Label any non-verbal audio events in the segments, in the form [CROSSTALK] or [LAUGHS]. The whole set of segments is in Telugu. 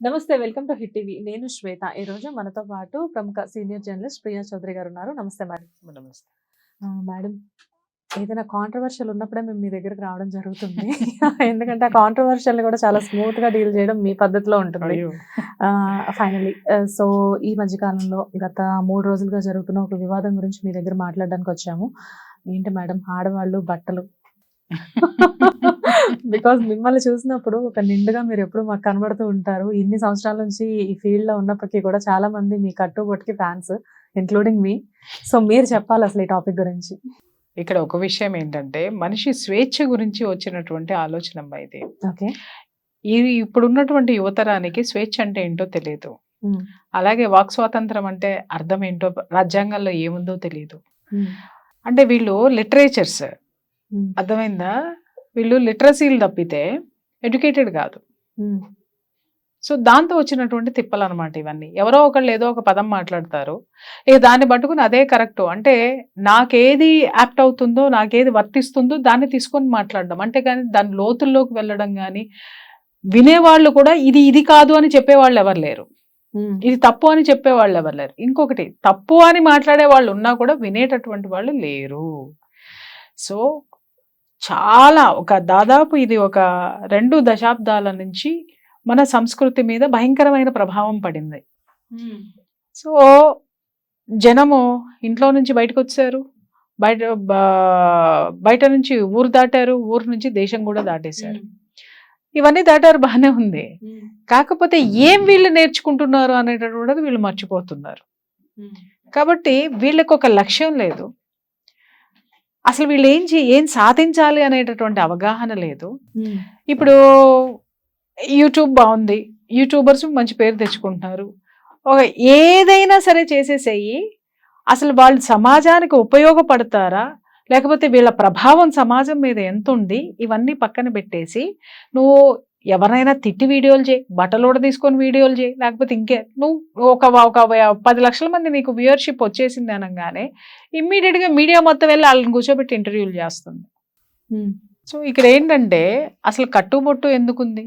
నమస్తే వెల్కమ్ టు హిట్ టీవీ. నేను శ్వేత. ఈ రోజు మనతో పాటు ప్రముఖ సీనియర్ జర్నలిస్ట్ ప్రియా చౌదరి గారు ఉన్నారు. నమస్తే మేడం. నమస్తే. మేడం ఏదైనా కాంట్రవర్షియల్ ఉన్నప్పుడే మేము మీ దగ్గరికి రావడం జరుగుతుంది. [LAUGHS] ఎందుకంటే ఆ కాంట్రవర్షియల్ కూడా చాలా స్మూత్గా డీల్ చేయడం మీ పద్ధతిలో ఉంటుంది. ఫైనలీ సో ఈ మధ్య కాలంలో గత మూడు రోజులుగా జరుగుతున్న ఒక వివాదం గురించి మీ దగ్గర మాట్లాడడానికి వచ్చాము. ఏంటి మేడం ఆడవాళ్ళు బట్టలు బికాజ్ మిమ్మల్ని చూసినప్పుడు ఒక నిండుగా మీరు ఎప్పుడు మాకు కనబడుతూ ఉంటారు. ఇన్ని సంవత్సరాల నుంచి ఈ ఫీల్డ్లో ఉన్నప్పటికీ కూడా చాలా మంది మీ కట్టుబొట్టుకి ఫ్యాన్స్ ఇంక్లూడింగ్ మీ సో మీరు చెప్పాలి అసలు ఈ టాపిక్ గురించి. ఇక్కడ ఒక విషయం ఏంటంటే మనిషి స్వేచ్ఛ గురించి వచ్చినటువంటి ఆలోచన ఇది. ఓకే. ఈ ఇప్పుడున్నటువంటి యువతరానికి స్వేచ్ఛ అంటే ఏంటో తెలియదు అలాగే వాక్ స్వాతంత్రం అంటే అర్థం ఏంటో రాజ్యాంగంలో ఏముందో తెలియదు అంటే వీళ్ళు లిటరేచర్స్. అర్థమైందా? వీళ్ళు లిటరసీలు తప్పితే ఎడ్యుకేటెడ్ కాదు. సో దాంతో వచ్చినటువంటి తిప్పలు అనమాట ఇవన్నీ. ఎవరో ఒకళ్ళు ఏదో ఒక పదం మాట్లాడతారు. ఇక దాన్ని పట్టుకుని అదే కరెక్ట్. అంటే నాకేది యాప్ట్ అవుతుందో నాకేది వర్తిస్తుందో దాన్ని తీసుకొని మాట్లాడడం. అంటే కానీ దాని లోతుల్లోకి వెళ్ళడం కానీ వినేవాళ్ళు కూడా ఇది ఇది కాదు అని చెప్పేవాళ్ళు ఎవరు లేరు. ఇది తప్పు అని చెప్పేవాళ్ళు ఎవరు లేరు. ఇంకొకటి తప్పు అని మాట్లాడే వాళ్ళు ఉన్నా కూడా వినేటటువంటి వాళ్ళు లేరు. సో చాలా ఒక దాదాపు ఇది ఒక రెండు దశాబ్దాల నుంచి మన సంస్కృతి మీద భయంకరమైన ప్రభావం పడింది. సో జనము ఇంట్లో నుంచి బయటకు వచ్చారు బయట బయట నుంచి ఊరు దాటారు. ఊరు నుంచి దేశం కూడా దాటేశారు. ఇవన్నీ దాటారు బాగానే ఉంది. కాకపోతే ఏం వీళ్ళు నేర్చుకుంటున్నారు అనేటటువంటిది వీళ్ళు మర్చిపోతున్నారు. కాబట్టి వీళ్ళకి ఒక లక్ష్యం లేదు. అసలు వీళ్ళు ఏం చే ఏం సాధించాలి అనేటటువంటి అవగాహన లేదు. ఇప్పుడు యూట్యూబ్ బాగుంది. యూట్యూబర్స్ మంచి పేరు తెచ్చుకుంటున్నారు. ఒక ఏదైనా సరే చేసేసేయి. అసలు వాళ్ళు సమాజానికి ఉపయోగపడతారా? లేకపోతే వీళ్ళ ప్రభావం సమాజం మీద ఎంత ఉంది ఇవన్నీ పక్కన పెట్టేసి నువ్వు ఎవరైనా తిట్టి వీడియోలు చేయి బట్టలోడ తీసుకొని వీడియోలు చేయి లేకపోతే ఇంకే నువ్వు ఒక ఒక పది లక్షల మంది నీకు వ్యూయర్షిప్ వచ్చేసింది అనగానే ఇమ్మీడియట్గా మీడియా మొత్తం వెళ్ళి వాళ్ళని కూర్చోబెట్టి ఇంటర్వ్యూలు చేస్తుంది. సో ఇక్కడ ఏంటంటే అసలు కట్టుబొట్టు ఎందుకుంది?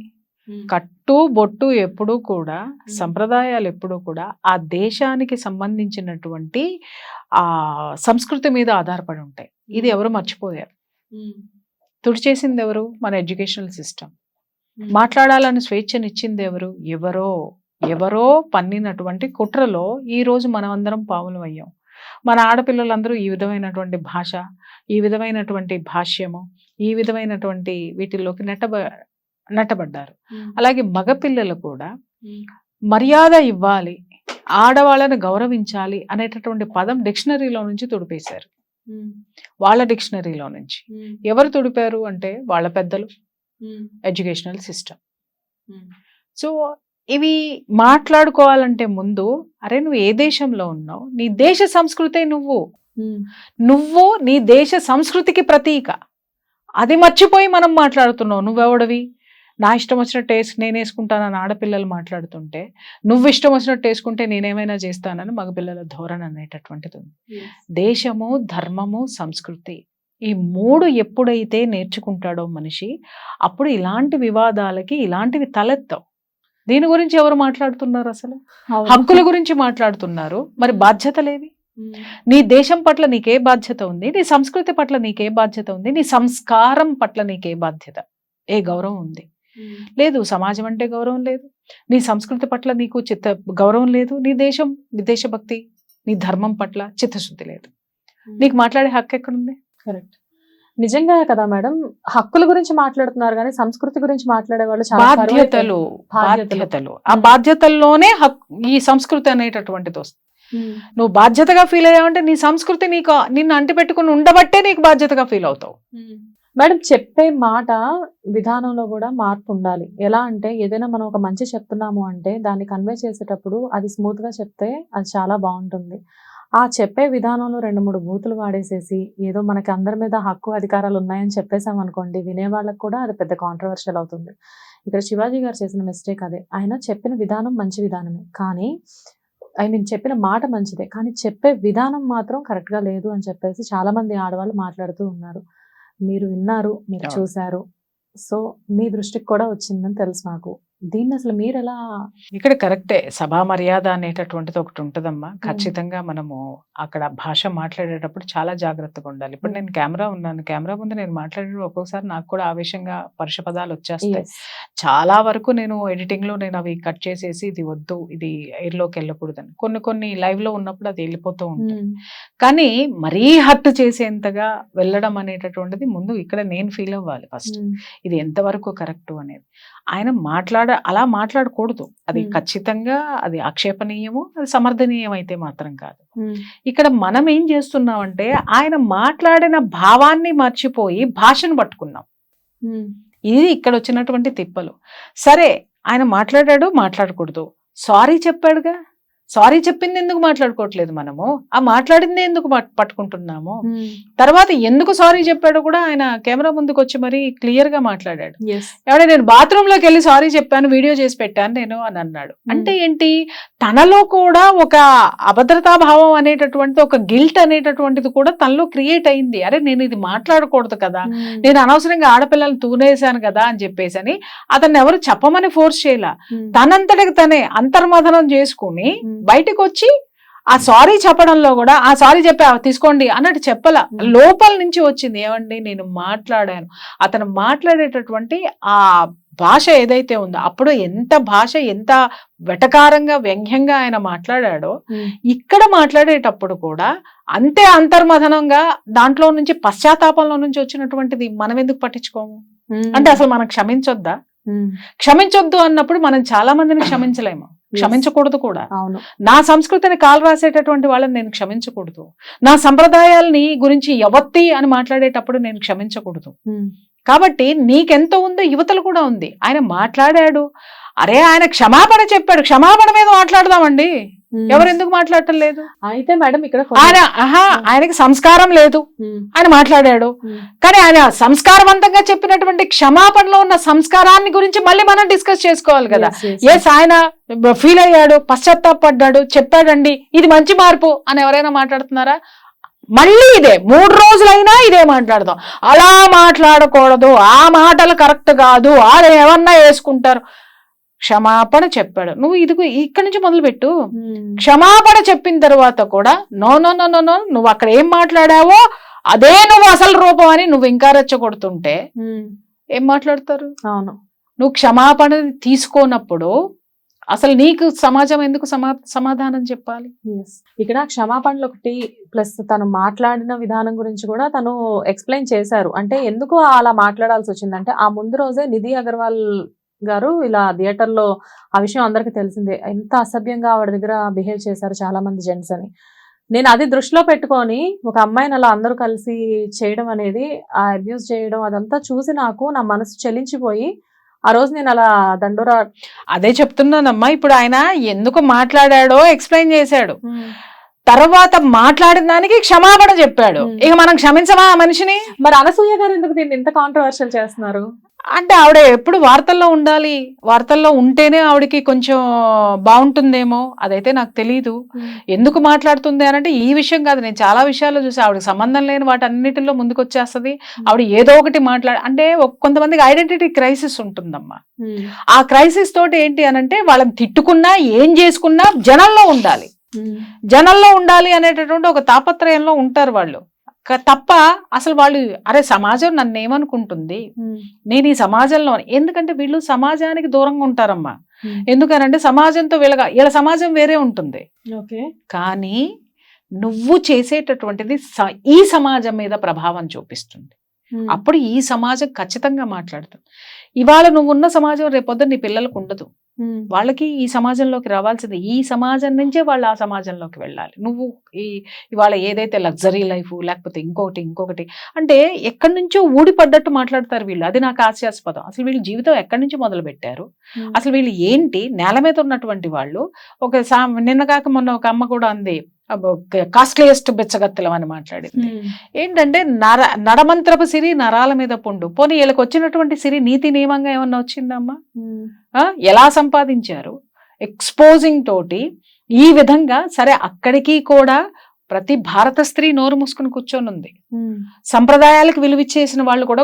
కట్టు బొట్టు ఎప్పుడూ కూడా సంప్రదాయాలు ఎప్పుడూ కూడా ఆ దేశానికి సంబంధించినటువంటి ఆ సంస్కృతి మీద ఆధారపడి ఉంటాయి. ఇది ఎవరు మర్చిపోయారు తుడిచేసింది ఎవరు? మన ఎడ్యుకేషనల్ సిస్టమ్. మాట్లాడాలని స్వేచ్ఛనిచ్చింది ఎవరు ఎవరో ఎవరో పన్నినటువంటి కుట్రలో ఈ రోజు మనం అందరం పావులం అయ్యాం మన ఆడపిల్లలందరూ ఈ విధమైనటువంటి భాష ఈ విధమైనటువంటి భాష్యము ఈ విధమైనటువంటి వీటిల్లోకి నెట్టబ నెట్టబడ్డారు. అలాగే మగపిల్లలు కూడా మర్యాద ఇవ్వాలి ఆడవాళ్ళని గౌరవించాలి అనేటటువంటి పదం డిక్షనరీలో నుంచి తుడిపేశారు. వాళ్ళ డిక్షనరీలో నుంచి. ఎవరు తుడిపారు అంటే వాళ్ళ పెద్దలు. Educational system. సో ఇవి మాట్లాడుకోవాలంటే ముందు అరే నువ్వు ఏ దేశంలో ఉన్నావు? నీ దేశ సంస్కృతే నువ్వు. నువ్వు నీ దేశ సంస్కృతికి ప్రతీక. అది మర్చిపోయి మనం మాట్లాడుతున్నావు. నువ్వెవడవి? నా ఇష్టం వచ్చినట్టు వేసి నేను వేసుకుంటానని ఆడపిల్లలు మాట్లాడుతుంటే నువ్వు ఇష్టం వచ్చినట్టు వేసుకుంటే నేనేమైనా చేస్తానని మగపిల్లల ధోరణి అనేటటువంటిది ఉంది. దేశము ధర్మము సంస్కృతి ఈ మూడు ఎప్పుడైతే నేర్చుకుంటాడో మనిషి అప్పుడు ఇలాంటి వివాదాలకి ఇలాంటివి తలెత్తవు. దీని గురించి ఎవరు మాట్లాడుతున్నారు అసలు? హక్కుల గురించి మాట్లాడుతున్నారు. మరి బాధ్యతలేవి? నీ దేశం పట్ల నీకే బాధ్యత ఉంది నీ సంస్కృతి పట్ల నీకే బాధ్యత ఉంది నీ సంస్కారం పట్ల నీకే బాధ్యత. ఏ గౌరవం ఉంది? లేదు సమాజం అంటే గౌరవం లేదు. నీ సంస్కృతి పట్ల నీకు చిత్త గౌరవం లేదు. నీ దేశం నీ దేశభక్తి నీ ధర్మం పట్ల చిత్తశుద్ధి లేదు. నీకు మాట్లాడే హక్కు ఎక్కడుంది? కరెక్ట్. నిజంగా కదా మేడం హక్కుల గురించి మాట్లాడుతున్నారు కానీ సంస్కృతి గురించి మాట్లాడే వాళ్ళు. బాధ్యతలు బాధ్యతలు. ఆ బాధ్యతల్లోనే ఈ సంస్కృతి అనేటటువంటిది వస్తుంది. నువ్వు బాధ్యతగా ఫీల్ అయ్యావంటే నీ సంస్కృతి నీకు నిన్ను అంటి పెట్టుకుని ఉండబట్టే నీకు బాధ్యతగా ఫీల్ అవుతావు. మేడం చెప్పే మాట విధానంలో కూడా మార్పు ఉండాలి. ఎలా అంటే ఏదైనా మనం ఒక మంచి చెప్తున్నాము అంటే దాన్ని కన్వే చేసేటప్పుడు అది స్మూత్గా చెప్తే అది చాలా బాగుంటుంది. ఆ చెప్పే విధానంలో రెండు మూడు బూతులు వాడేసేసి ఏదో మనకి అందరి మీద హక్కు అధికారాలు ఉన్నాయని చెప్పేసాం అనుకోండి వినే వాళ్ళకి కూడా అది పెద్ద కాంట్రవర్షియల్ అవుతుంది. ఇక్కడ శివాజీ గారు చేసిన మిస్టేక్ అదే. ఆయన చెప్పిన విధానం మంచి విధానమే. కానీ ఐ మీన్ చెప్పిన మాట మంచిదే. కానీ చెప్పే విధానం మాత్రం కరెక్ట్గా లేదు అని చెప్పేసి చాలా మంది ఆడవాళ్ళు మాట్లాడుతూ ఉన్నారు. మీరు విన్నారు మీరు. చూశారు. సో మీ దృష్టికి కూడా వచ్చిందని తెలుసు నాకు. దీన్ని అసలు మీరు ఎలా ఇక్కడ కరెక్టే. సభా మర్యాద అనేటటువంటిది ఒకటి ఉంటుందమ్మా. ఖచ్చితంగా మనము అక్కడ భాష మాట్లాడేటప్పుడు చాలా జాగ్రత్తగా ఉండాలి. ఇప్పుడు నేను కెమెరా ఉన్నాను. కెమెరా ముందు నేను మాట్లాడేటప్పుడు ఒక్కొక్కసారి నాకు కూడా ఆవేశంగా పరుష పదాలు వచ్చేస్తాయి. చాలా వరకు నేను ఎడిటింగ్లో నేను అవి కట్ చేసేసి ఇది వద్దు ఇది ఎయిర్లోకి వెళ్ళకూడదని. కొన్ని కొన్ని లైవ్లో ఉన్నప్పుడు అది వెళ్ళిపోతూ ఉంటుంది కానీ మరీ హర్ట్ చేసేంతగా వెళ్ళడం అనేటటువంటిది ముందు ఇక్కడ నేను ఫీల్ అవ్వాలి ఫస్ట్. ఇది ఎంతవరకు కరెక్ట్ అనేది. ఆయన మాట్లాడ అలా మాట్లాడకూడదు. అది. ఖచ్చితంగా అది ఆక్షేపణీయము అది సమర్థనీయం అయితే మాత్రం కాదు. ఇక్కడ మనం ఏం చేస్తున్నామంటే ఆయన మాట్లాడిన భావాన్ని మర్చిపోయి భాషను పట్టుకున్నాం. ఇది ఇక్కడ వచ్చినటువంటి తిప్పలు. సరే ఆయన మాట్లాడాడు మాట్లాడకూడదు. సారీ చెప్పాడుగా? సారీ చెప్పింది ఎందుకు మాట్లాడుకోవట్లేదు మనము? ఆ మాట్లాడింది ఎందుకు పట్- పట్టుకుంటున్నాము? తర్వాత ఎందుకు సారీ చెప్పాడో కూడా ఆయన కెమెరా ముందుకు వచ్చి మరీ క్లియర్గా మాట్లాడాడు. ఎవడే నేను బాత్రూమ్లోకి వెళ్ళి సారీ చెప్పాను వీడియో చేసి పెట్టాను నేను అని అన్నాడు. అంటే ఏంటి? తనలో కూడా ఒక అభద్రతా భావం అనేటటువంటి ఒక గిల్ట్ అనేటటువంటిది కూడా తనలో క్రియేట్ అయింది. అరే నేను ఇది మాట్లాడకూడదు కదా. ఉమ్, నేను అనవసరంగా ఆడపిల్లల్ని తూనేశాను కదా అని చెప్పేసి అని అతన్ని ఎవరు చెప్పమని ఫోర్స్ చేయాల. ఉమ్, తనంతటికి తనే అంతర్మథనం చేసుకుని బయటకు వచ్చి ఆ సారీ చెప్పడంలో కూడా ఆ సారీ చెప్పా తీసుకోండి అన్నట్టు చెప్పల. లోపల నుంచి వచ్చింది ఏమండి నేను మాట్లాడాను. అతను మాట్లాడేటటువంటి ఆ భాష ఏదైతే ఉందో అప్పుడు ఎంత భాష ఎంత వెటకారంగా వ్యంగ్యంగా ఆయన మాట్లాడాడో ఇక్కడ మాట్లాడేటప్పుడు కూడా అంతే అంతర్మథనంగా దాంట్లో నుంచి పశ్చాత్తాపంలో నుంచి వచ్చినటువంటిది మనం ఎందుకు పట్టించుకోము? అంటే అసలు మనం క్షమించొద్దా? క్షమించొద్దు అన్నప్పుడు మనం చాలా మందిని క్షమించలేము. క్షమించకూడదు కూడా. అవును. నా సంస్కృతిని కాలు రాసేటటువంటి వాళ్ళని నేను క్షమించకూడదు. నా సంప్రదాయాల్ని గురించి ఎవత్తి అని మాట్లాడేటప్పుడు నేను క్షమించకూడదు. ఉమ్, కాబట్టి నీకెంత ఉందో యువతలు కూడా ఉంది. ఆయన మాట్లాడాడు. అరే ఆయన క్షమాపణ చెప్పాడు. క్షమాపణ మీద మాట్లాడదామండి. ఎవరు ఎందుకు మాట్లాడటం లేదు? అయితే మేడం ఇక్కడ ఆయన ఆహా ఆయనకి సంస్కారం లేదు. ఉమ్, ఆయన మాట్లాడాడు. కానీ ఆయన సంస్కారవంతంగా చెప్పినటువంటి క్షమాపణలో ఉన్న సంస్కారాన్ని గురించి మళ్ళీ మనం డిస్కస్ చేసుకోవాలి కదా. ఎస్ ఆయన ఫీల్ అయ్యాడు పశ్చాత్తాపడ్డాడు చెప్పాడండి ఇది మంచి మార్పు అని ఎవరైనా మాట్లాడుతున్నారా? మళ్ళీ ఇదే మూడు రోజులైనా ఇదే మాట్లాడదాం. అలా మాట్లాడకూడదు ఆ మాటలు కరెక్ట్ కాదు వాళ్ళు ఏమన్నా వేసుకుంటారు. క్షమాపణ చెప్పాడు. నువ్వు ఇది ఇక్కడి నుంచి మొదలుపెట్టు. క్షమాపణ చెప్పిన తర్వాత కూడా no no no no no నువ్వు అక్కడ ఏం మాట్లాడావో అదే నువ్వు అసలు రూపం అని నువ్వు ఇంకా రెచ్చగొడుతుంటే ఏం మాట్లాడతారు? అవును. నువ్వు క్షమాపణ తీసుకోనప్పుడు అసలు నీకు సమాజం ఎందుకు సమా సమాధానం చెప్పాలి. ఇక్కడ క్షమాపణలు ఒకటి ప్లస్ తను మాట్లాడిన విధానం గురించి కూడా తను ఎక్స్ప్లెయిన్ చేశారు. అంటే ఎందుకు అలా మాట్లాడాల్సి వచ్చిందంటే ఆ ముందు రోజే నిధి అగర్వాల్ గారు ఇలా థియేటర్లో ఆ విషయం అందరికీ తెలిసిందే. ఎంత అసభ్యంగా ఆవిడ దగ్గర బిహేవ్ చేశారు చాలా మంది జెంట్స్ అని. నేను అది దృష్టిలో పెట్టుకొని ఒక అమ్మాయిని అలా అందరూ కలిసి చేయడం అనేది ఆ అబ్యూస్ చేయడం అదంతా చూసి నాకు నా మనసు చెలించిపోయి ఆ రోజు నేను అలా దండోరా అదే చెప్తున్నానమ్మా ఇప్పుడు ఆయన ఎందుకు మాట్లాడాడో ఎక్స్ప్లెయిన్ చేశాడు. తర్వాత మాట్లాడిన దానికి క్షమాపణ చెప్పాడు. ఇక మనం క్షమించమా ఆ మనిషిని? మరి అనసూయ గారు ఎందుకు దీన్ని ఇంత కాంట్రవర్షియల్ చేస్తున్నారు? అంటే ఆవిడ ఎప్పుడు వార్తల్లో ఉండాలి వార్తల్లో ఉంటేనే ఆవిడకి కొంచెం బాగుంటుందేమో అదైతే నాకు తెలియదు ఎందుకు మాట్లాడుతుంది అని అంటే ఈ విషయం కాదు నేను చాలా విషయాల్లో చూసి ఆవిడకి సంబంధం లేని వాటి అన్నిటిలో ముందుకు వచ్చేస్తుంది ఆవిడ ఏదో ఒకటి మాట్లాడ అంటే కొంతమందికి ఐడెంటిటీ క్రైసిస్ ఉంటుందమ్మా. ఆ క్రైసిస్ తోటి ఏంటి అని అంటే వాళ్ళని తిట్టుకున్నా ఏం చేసుకున్నా జనంలో ఉండాలి. జనంలో ఉండాలి అనేటటువంటి ఒక తాపత్రయంలో ఉంటారు వాళ్ళు. తప్ప అసలు వాళ్ళు అరే సమాజం నన్ను ఏమనుకుంటుంది నేను ఈ సమాజంలో ఎందుకంటే వీళ్ళు సమాజానికి దూరంగా ఉంటారమ్మా. ఎందుకనంటే సమాజంతో వీళ్ళగా వీళ్ళ సమాజం వేరే ఉంటుంది. ఓకే. కానీ నువ్వు చేసేటటువంటిది ఈ సమాజం మీద ప్రభావం చూపిస్తుంది. అప్పుడు ఈ సమాజం ఖచ్చితంగా మాట్లాడుతుంది. ఇవాళ నువ్వు ఉన్న సమాజం రేపొద్దు నీ పిల్లలకు ఉండదు. వాళ్ళకి ఈ సమాజంలోకి రావాల్సింది ఈ సమాజం నుంచే వాళ్ళు ఆ సమాజంలోకి వెళ్ళాలి. నువ్వు ఈ ఇవాళ ఏదైతే లగ్జరీ లైఫ్ లేకపోతే ఇంకొకటి ఇంకొకటి అంటే ఎక్కడి నుంచో ఊడిపడ్డట్టు మాట్లాడతారు వీళ్ళు. అది నాకు హాస్యాస్పదం. అసలు వీళ్ళు జీవితం ఎక్కడి నుంచి మొదలు పెట్టారు అసలు వీళ్ళు ఏంటి? నేల మీద ఉన్నటువంటి వాళ్ళు. ఒక సా నిన్న కాక మొన్న ఒక అమ్మ కూడా అంది కాస్ట్లీయెస్ట్ బిచ్చగత్తెలం అని మాట్లాడింది. ఏంటంటే నర నడమంత్రపు సిరి నరాల మీద పుండు. పోనీ వీళ్ళకి వచ్చినటువంటి సిరి నీతి నియమంగా ఏమన్నా వచ్చిందమ్మా? ఎలా సంపాదించారు? ఎక్స్పోజింగ్ తోటి ఈ విధంగా సరే అక్కడికి కూడా ప్రతి భారత స్త్రీ నోరు మూసుకుని కూర్చొని ఉంది సంప్రదాయాలకు విలువిచ్చేసిన వాళ్ళు కూడా